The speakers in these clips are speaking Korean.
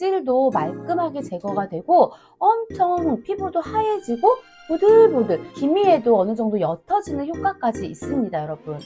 각질도 말끔하게 제거가 되고 엄청 피부도 하얘지고 보들보들 기미에도 어느 정도 옅어지는 효과까지 있습니다, 여러분.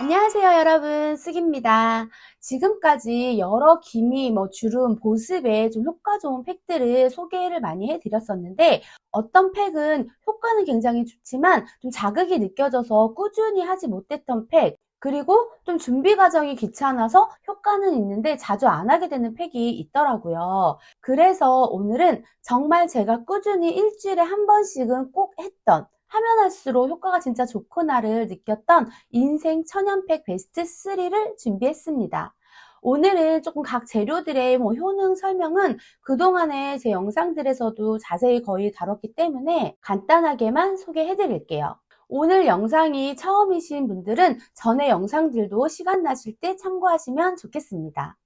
안녕하세요, 여러분. 쓰기입니다. 지금까지 여러 기미, 뭐 주름, 보습에 좀 효과 좋은 팩들을 소개를 많이 해드렸었는데 어떤 팩은 효과는 굉장히 좋지만 좀 자극이 느껴져서 꾸준히 하지 못했던 팩 그리고 좀 준비 과정이 귀찮아서 효과는 있는데 자주 안 하게 되는 팩이 있더라고요. 그래서 오늘은 정말 제가 꾸준히 일주일에 한 번씩은 꼭 했던 하면 할수록 효과가 진짜 좋구나를 느꼈던 인생 천연팩 베스트 3를 준비했습니다. 오늘은 조금 각 재료들의 뭐 효능 설명은 그동안에 제 영상들에서도 자세히 거의 다뤘기 때문에 간단하게만 소개해 드릴게요. 오늘 영상이 처음이신 분들은 전에 영상들도 시간 나실 때 참고하시면 좋겠습니다.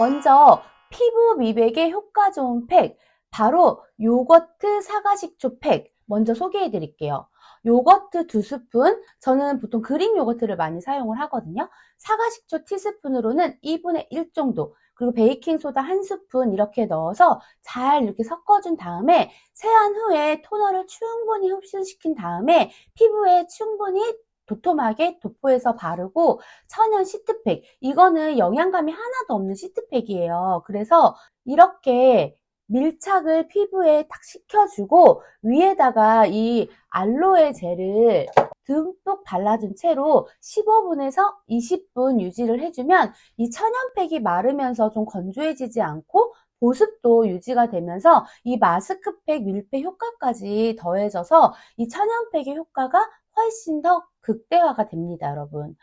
먼저 피부 미백에 효과 좋은 팩, 바로 요거트 사과식초 팩 먼저 소개해 드릴게요. 요거트 두 스푼, 저는 보통 그릭 요거트를 많이 사용을 하거든요. 사과식초 티스푼으로는 2분의 1 정도, 그리고 베이킹소다 한 스푼 이렇게 넣어서 잘 이렇게 섞어준 다음에 세안 후에 토너를 충분히 흡수시킨 다음에 피부에 충분히 도톰하게 도포해서 바르고 천연 시트팩. 이거는 영양감이 하나도 없는 시트팩이에요. 그래서 이렇게 밀착을 피부에 딱 시켜주고 위에다가 이 알로에 젤을 듬뿍 발라준 채로 15분에서 20분 유지를 해주면 이 천연팩이 마르면서 좀 건조해지지 않고 보습도 유지가 되면서 이 마스크팩 밀폐 효과까지 더해져서 이 천연팩의 효과가 훨씬 더 극대화가 됩니다, 여러분.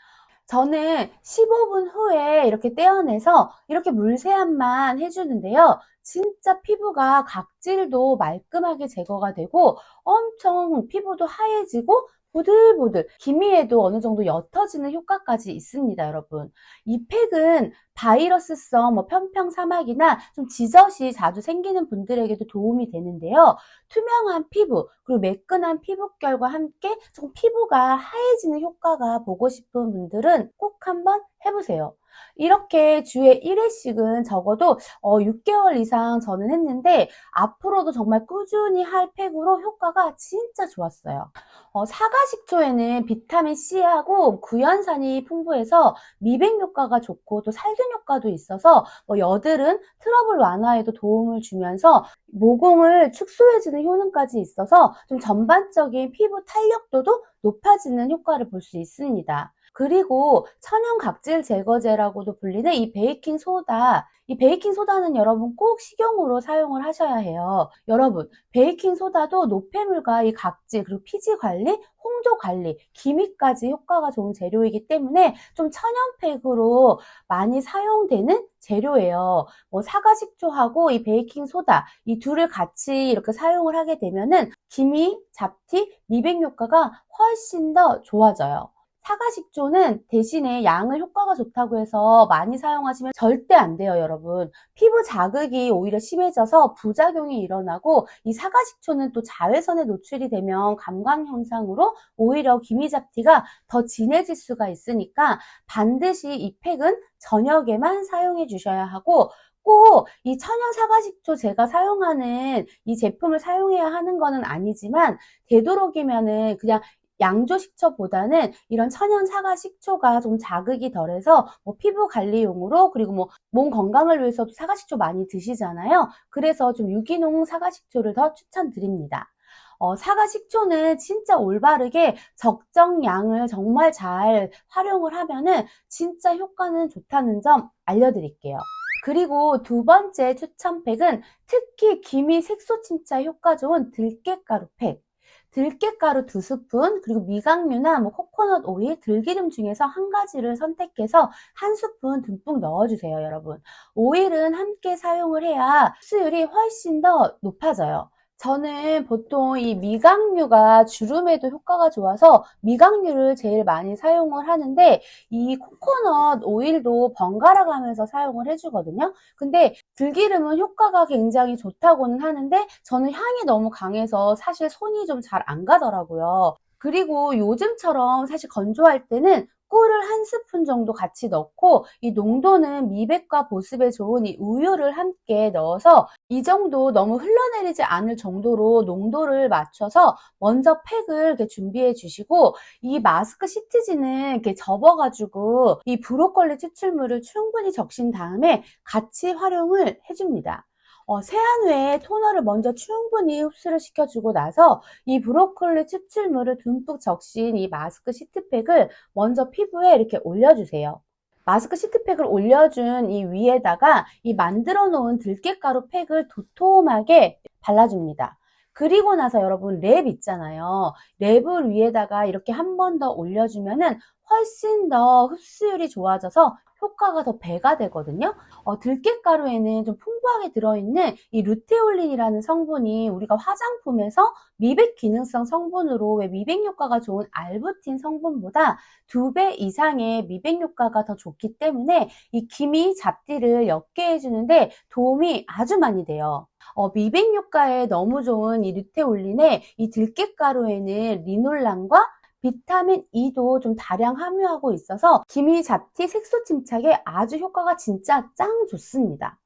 저는 15분 후에 이렇게 떼어내서 이렇게 물세안만 해주는데요. 진짜 피부가 각질도 말끔하게 제거가 되고 엄청 피부도 하얘지고 보들보들 기미에도 어느 정도 옅어지는 효과까지 있습니다, 여러분. 이 팩은 바이러스성 뭐 편평 사막이나 좀 지젖이 자주 생기는 분들에게도 도움이 되는데요. 투명한 피부 그리고 매끈한 피부결과 함께 좀 피부가 하얘지는 효과가 보고 싶은 분들은 꼭 한번 해보세요. 이렇게 주에 1회씩은 적어도 어, 6개월 이상 저는 했는데 앞으로도 정말 꾸준히 할 팩으로 효과가 진짜 좋았어요. 어, 사과식초에는 비타민C하고 구연산이 풍부해서 미백 효과가 좋고 또 살균 효과도 있어서 뭐 여드름, 트러블 완화에도 도움을 주면서 모공을 축소해주는 효능까지 있어서 좀 전반적인 피부 탄력도도 높아지는 효과를 볼 수 있습니다. 그리고 천연 각질 제거제라고도 불리는 이 베이킹 소다. 이 베이킹 소다는 여러분 꼭 식용으로 사용을 하셔야 해요. 여러분, 베이킹 소다도 노폐물과 이 각질, 그리고 피지 관리, 홍조 관리, 기미까지 효과가 좋은 재료이기 때문에 좀 천연팩으로 많이 사용되는 재료예요. 뭐 사과 식초하고 이 베이킹 소다 이 둘을 같이 이렇게 사용을 하게 되면은 기미, 잡티, 미백 효과가 훨씬 더 좋아져요. 사과식초는 대신에 양을 효과가 좋다고 해서 많이 사용하시면 절대 안 돼요, 여러분. 피부 자극이 오히려 심해져서 부작용이 일어나고 이 사과식초는 또 자외선에 노출이 되면 감광 현상으로 오히려 기미 잡티가 더 진해질 수가 있으니까 반드시 이 팩은 저녁에만 사용해 주셔야 하고 꼭이 천연 사과식초 제가 사용하는 이 제품을 사용해야 하는 거는 아니지만 되도록이면은 그냥 양조 식초보다는 이런 천연 사과 식초가 좀 자극이 덜해서 뭐 피부 관리용으로 그리고 뭐 몸 건강을 위해서도 사과 식초 많이 드시잖아요. 그래서 좀 유기농 사과 식초를 더 추천드립니다. 어, 사과 식초는 진짜 올바르게 적정량을 정말 잘 활용을 하면은 진짜 효과는 좋다는 점 알려드릴게요. 그리고 두 번째 추천팩은 특히 기미 색소 침착 효과 좋은 들깨가루 팩. 들깨가루 두 스푼, 그리고 미각류나 뭐 코코넛 오일, 들기름 중에서 한 가지를 선택해서 한 스푼 듬뿍 넣어주세요, 여러분. 오일은 함께 사용을 해야 흡수율이 훨씬 더 높아져요. 저는 보통 이 미각류가 주름에도 효과가 좋아서 미각류를 제일 많이 사용을 하는데 이 코코넛 오일도 번갈아 가면서 사용을 해주거든요. 근데 들기름은 효과가 굉장히 좋다고는 하는데 저는 향이 너무 강해서 사실 손이 좀 잘 안 가더라고요. 그리고 요즘처럼 사실 건조할 때는 꿀을 한 스푼 정도 같이 넣고 이 농도는 미백과 보습에 좋은 이 우유를 함께 넣어서 이 정도 너무 흘러내리지 않을 정도로 농도를 맞춰서 먼저 팩을 이렇게 준비해 주시고 이 마스크 시트지는 이렇게 접어가지고 이 브로콜리 추출물을 충분히 적신 다음에 같이 활용을 해줍니다. 어, 세안 후에 토너를 먼저 충분히 흡수를 시켜주고 나서 이 브로콜리 추출물을 듬뿍 적신 이 마스크 시트팩을 먼저 피부에 이렇게 올려주세요. 마스크 시트팩을 올려준 이 위에다가 이 만들어 놓은 들깨가루 팩을 도톰하게 발라줍니다. 그리고 나서 여러분 랩 있잖아요. 랩을 위에다가 이렇게 한 번 더 올려주면은 훨씬 더 흡수율이 좋아져서 효과가 더 배가 되거든요. 어, 들깨가루에는 좀 풍부하게 들어있는 이 루테올린이라는 성분이 우리가 화장품에서 미백 기능성 성분으로 왜 미백 효과가 좋은 알부틴 성분보다 두 배 이상의 미백 효과가 더 좋기 때문에 이 기미 잡티를 옅게 해주는데 도움이 아주 많이 돼요. 어, 미백 효과에 너무 좋은 이 루테올린에 이 들깨가루에는 리놀란과 비타민 E도 좀 다량 함유하고 있어서 기미 잡티 색소 침착에 아주 효과가 진짜 짱 좋습니다.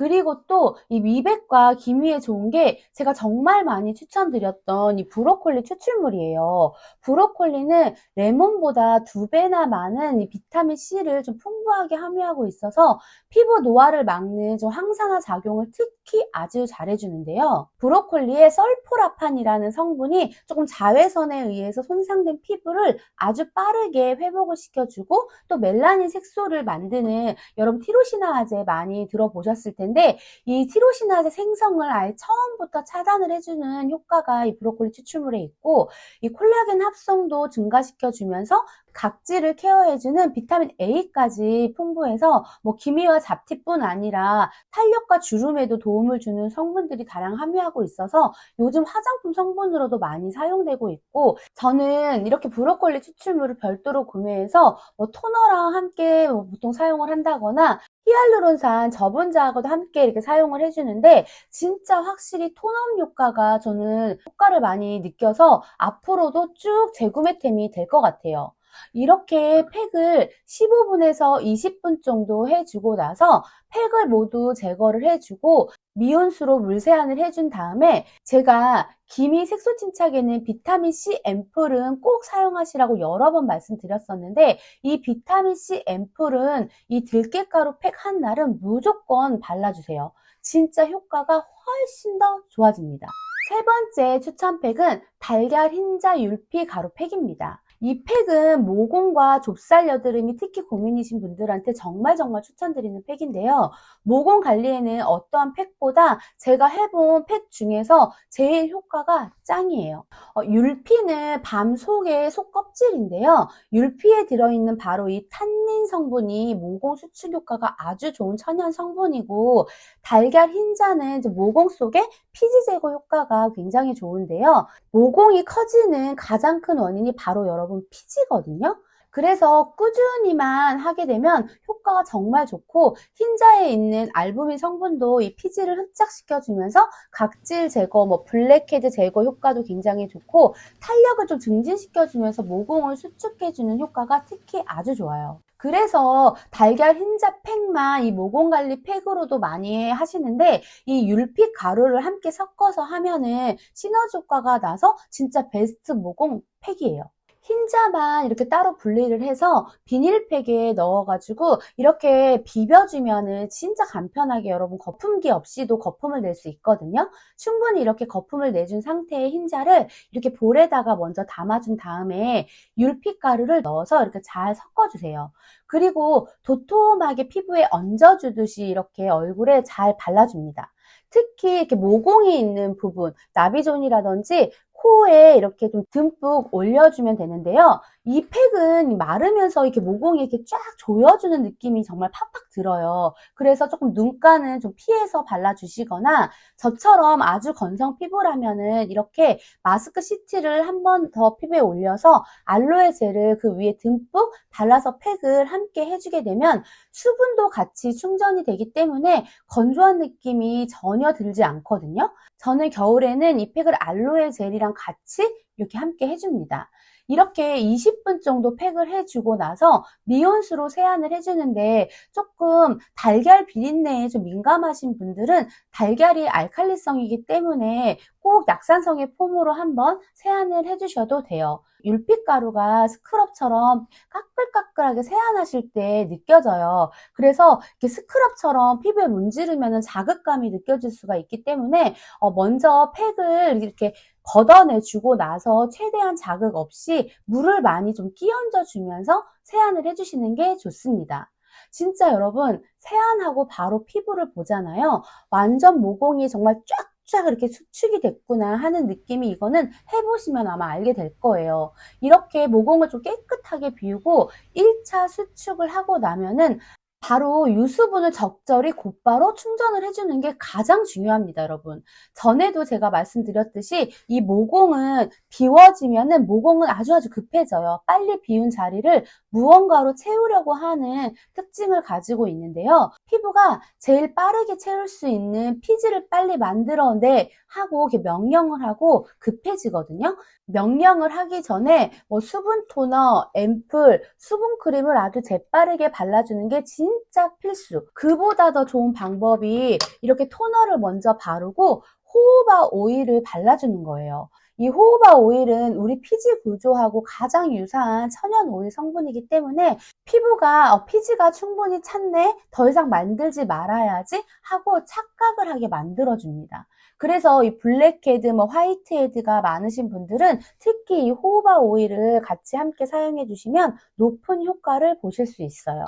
그리고 또 이 미백과 기미에 좋은 게 제가 정말 많이 추천드렸던 이 브로콜리 추출물이에요. 브로콜리는 레몬보다 두 배나 많은 이 비타민 C를 좀 풍부하게 함유하고 있어서 피부 노화를 막는 좀 항산화 작용을 특히 아주 잘해주는데요. 브로콜리의 설포라판이라는 성분이 조금 자외선에 의해서 손상된 피부를 아주 빠르게 회복을 시켜주고 또 멜라닌 색소를 만드는 여러분 티로시나아제 많이 들어보셨을 텐데 이 티로시나제 생성을 아예 처음부터 차단을 해주는 효과가 이 브로콜리 추출물에 있고 이 콜라겐 합성도 증가시켜주면서 각질을 케어해주는 비타민 A까지 풍부해서 뭐 기미와 잡티뿐 아니라 탄력과 주름에도 도움을 주는 성분들이 다량 함유하고 있어서 요즘 화장품 성분으로도 많이 사용되고 있고 저는 이렇게 브로콜리 추출물을 별도로 구매해서 뭐 토너랑 함께 뭐 보통 사용을 한다거나 히알루론산 저분자하고도 함께 이렇게 사용을 해주는데 진짜 확실히 톤업 효과가 저는 효과를 많이 느껴서 앞으로도 쭉 재구매템이 될 것 같아요. 이렇게 팩을 15분에서 20분 정도 해주고 나서 팩을 모두 제거를 해주고 미온수로 물세안을 해준 다음에 제가 기미 색소 침착에는 비타민 C 앰플은 꼭 사용하시라고 여러 번 말씀드렸었는데 이 비타민 C 앰플은 이 들깨가루 팩 한 날은 무조건 발라주세요. 진짜 효과가 훨씬 더 좋아집니다. 세 번째 추천 팩은 달걀 흰자 율피 가루 팩입니다. 이 팩은 모공과 좁쌀 여드름이 특히 고민이신 분들한테 정말 정말 추천드리는 팩인데요. 모공 관리에는 어떠한 팩보다 제가 해본 팩 중에서 제일 효과가 짱이에요. 어, 율피는 밤 속의 속껍질인데요. 율피에 들어있는 바로 이 탄닌 성분이 모공 수축 효과가 아주 좋은 천연 성분이고 달걀 흰자는 모공 속에 피지 제거 효과가 굉장히 좋은데요. 모공이 커지는 가장 큰 원인이 바로 여러분 피지거든요. 그래서 꾸준히만 하게 되면 효과가 정말 좋고 흰자에 있는 알부민 성분도 이 피지를 흡착시켜주면서 각질 제거, 뭐 블랙헤드 제거 효과도 굉장히 좋고 탄력을 좀 증진시켜주면서 모공을 수축해주는 효과가 특히 아주 좋아요. 그래서 달걀 흰자 팩만 이 모공 관리 팩으로도 많이 하시는데 이 율픽 가루를 함께 섞어서 하면은 시너지 효과가 나서 진짜 베스트 모공 팩이에요. 흰자만 이렇게 따로 분리를 해서 비닐팩에 넣어가지고 이렇게 비벼주면은 진짜 간편하게 여러분 거품기 없이도 거품을 낼 수 있거든요. 충분히 이렇게 거품을 내준 상태의 흰자를 이렇게 볼에다가 먼저 담아준 다음에 율픽 가루를 넣어서 이렇게 잘 섞어주세요. 그리고 도톰하게 피부에 얹어주듯이 이렇게 얼굴에 잘 발라줍니다. 특히 이렇게 모공이 있는 부분, 나비존이라든지 코에 이렇게 좀 듬뿍 올려주면 되는데요. 이 팩은 마르면서 이렇게 모공이 이렇게 쫙 조여주는 느낌이 정말 팍팍 들어요. 그래서 조금 눈가는 좀 피해서 발라주시거나 저처럼 아주 건성 피부라면은 이렇게 마스크 시트를 한 번 더 피부에 올려서 알로에 젤을 그 위에 듬뿍 발라서 팩을 함께 해주게 되면 수분도 같이 충전이 되기 때문에 건조한 느낌이 전혀 들지 않거든요. 저는 겨울에는 이 팩을 알로에 젤이랑 같이 이렇게 함께 해줍니다. 이렇게 20분 정도 팩을 해주고 나서 미온수로 세안을 해주는데 조금 달걀 비린내에 좀 민감하신 분들은 달걀이 알칼리성이기 때문에 꼭 약산성의 폼으로 한번 세안을 해주셔도 돼요. 율빛가루가 스크럽처럼 까끌까끌하게 세안하실 때 느껴져요. 그래서 이렇게 스크럽처럼 피부에 문지르면 자극감이 느껴질 수가 있기 때문에 어, 먼저 팩을 이렇게 걷어내주고 나서 최대한 자극 없이 물을 많이 좀 끼얹어 주면서 세안을 해주시는 게 좋습니다. 진짜 여러분 세안하고 바로 피부를 보잖아요. 완전 모공이 정말 쫙 쫙 이렇게 수축이 됐구나 하는 느낌이 이거는 해보시면 아마 알게 될 거예요. 이렇게 모공을 좀 깨끗하게 비우고 1차 수축을 하고 나면은 바로 유수분을 적절히 곧바로 충전을 해주는 게 가장 중요합니다, 여러분. 전에도 제가 말씀드렸듯이 이 모공은 비워지면은 모공은 아주 아주 급해져요. 빨리 비운 자리를 무언가로 채우려고 하는 특징을 가지고 있는데요. 피부가 제일 빠르게 채울 수 있는 피지를 빨리 만들어내 하고 이렇게 명령을 하고 급해지거든요. 명령을 하기 전에 뭐 수분 토너, 앰플, 수분 크림을 아주 재빠르게 발라주는 게 진짜 필수. 그보다 더 좋은 방법이 이렇게 토너를 먼저 바르고 호호바 오일을 발라주는 거예요. 이 호호바 오일은 우리 피지 구조하고 가장 유사한 천연 오일 성분이기 때문에 피부가 어, 피지가 충분히 찼네 더 이상 만들지 말아야지 하고 착각을 하게 만들어줍니다. 그래서 이 블랙헤드, 뭐 화이트헤드가 많으신 분들은 특히 이 호호바 오일을 같이 함께 사용해 주시면 높은 효과를 보실 수 있어요.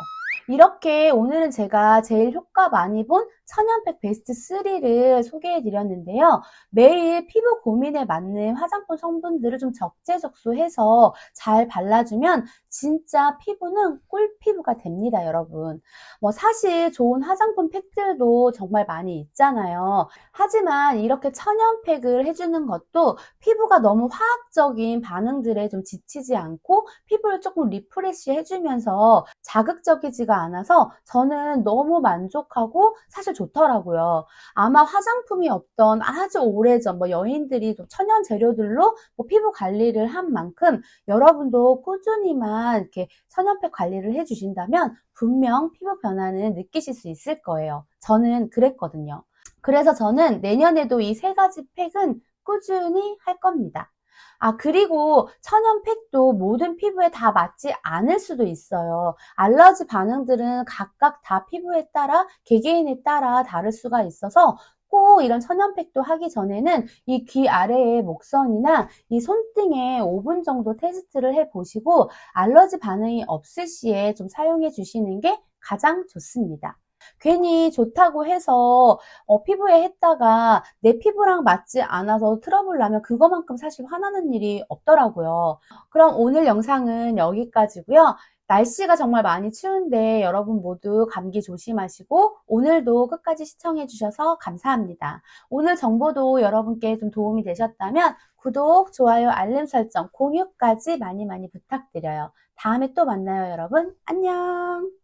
이렇게 오늘은 제가 제일 효과 많이 본 천연팩 베스트 3를 소개해 드렸는데요. 매일 피부 고민에 맞는 화장품 성분들을 좀 적재적소해서 잘 발라주면 진짜 피부는 꿀피부가 됩니다, 여러분. 뭐 사실 좋은 화장품 팩들도 정말 많이 있잖아요. 하지만 이렇게 천연팩을 해주는 것도 피부가 너무 화학적인 반응들에 좀 지치지 않고 피부를 조금 리프레시 해주면서 자극적이지가 않아서 저는 너무 만족하고 사실 좋더라고요. 아마 화장품이 없던 아주 오래전 뭐 여인들이 천연 재료들로 뭐 피부 관리를 한 만큼 여러분도 꾸준히만 이렇게 천연팩 관리를 해주신다면 분명 피부 변화는 느끼실 수 있을 거예요. 저는 그랬거든요. 그래서 저는 내년에도 이 세 가지 팩은 꾸준히 할 겁니다. 아, 그리고 천연팩도 모든 피부에 다 맞지 않을 수도 있어요. 알러지 반응들은 각각 다 피부에 따라, 개개인에 따라 다를 수가 있어서 꼭 이런 천연팩도 하기 전에는 이 귀 아래의 목선이나 이 손등에 5분 정도 테스트를 해 보시고 알러지 반응이 없을 시에 좀 사용해 주시는 게 가장 좋습니다. 괜히 좋다고 해서 어, 피부에 했다가 내 피부랑 맞지 않아서 트러블 나면 그거만큼 사실 화나는 일이 없더라고요. 그럼 오늘 영상은 여기까지고요. 날씨가 정말 많이 추운데 여러분 모두 감기 조심하시고 오늘도 끝까지 시청해 주셔서 감사합니다. 오늘 정보도 여러분께 좀 도움이 되셨다면 구독, 좋아요, 알림 설정, 공유까지 많이 많이 부탁드려요. 다음에 또 만나요, 여러분. 안녕!